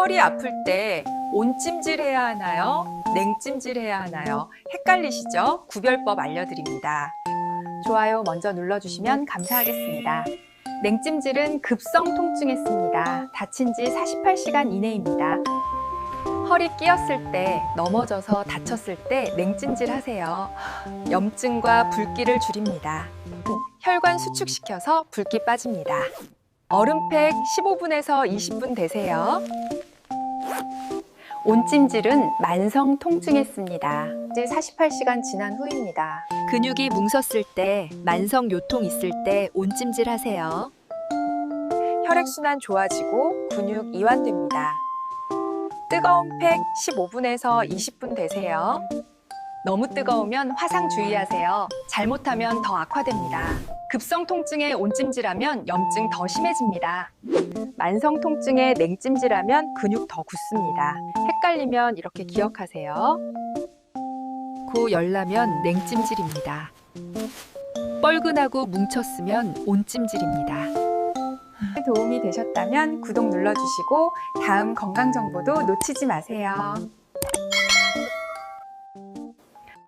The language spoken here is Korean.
허리 아플 때 온찜질 해야 하나요? 냉찜질 해야 하나요? 헷갈리시죠? 구별법 알려드립니다. 좋아요 먼저 눌러주시면 감사하겠습니다. 냉찜질은 급성 통증에 씁니다. 다친 지 48시간 이내입니다. 허리 끼었을 때, 넘어져서 다쳤을 때 냉찜질 하세요. 염증과 붉기를 줄입니다. 혈관 수축시켜서 붉기 빠집니다. 얼음팩 15분에서 20분 되세요. 온찜질은 만성 통증에 씁니다. 이제 48시간 지난 후입니다. 근육이 뭉섰을 때, 만성 요통 있을 때 온찜질 하세요. 혈액순환 좋아지고 근육 이완됩니다. 뜨거운 팩 15분에서 20분 되세요. 너무 뜨거우면 화상 주의하세요. 잘못하면 더 악화됩니다. 급성 통증에 온찜질하면 염증 더 심해집니다. 만성 통증에 냉찜질하면 근육 더 굳습니다. 헷갈리면 이렇게 기억하세요. 고 열나면 냉찜질입니다. 뻘근하고 뭉쳤으면 온찜질입니다. 도움이 되셨다면 구독 눌러주시고 다음 건강 정보도 놓치지 마세요.